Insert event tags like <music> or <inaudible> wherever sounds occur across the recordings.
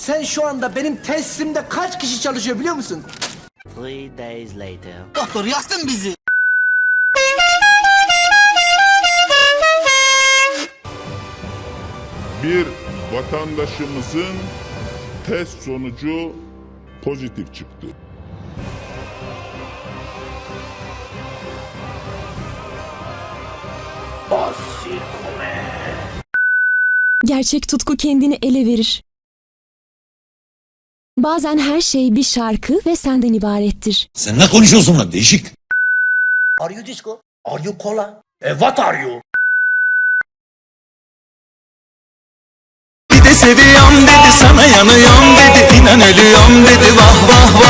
Sen şu anda benim tesisimde kaç kişi çalışıyor biliyor musun? Three days later. Doktor yaktın bizi. Bir vatandaşımızın test sonucu pozitif çıktı. Gerçek tutku kendini ele verir. Bazen her şey bir şarkı ve senden ibarettir. Sen ne konuşuyorsun lan değişik. Are you disco? Are you cola? E what are you? Bir de seviyorum dedi sana yanıyorum dedi inan ölüyorum dedi vah vah vah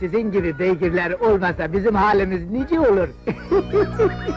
Sizin gibi beygirler olmasa bizim halimiz nice olur. <laughs>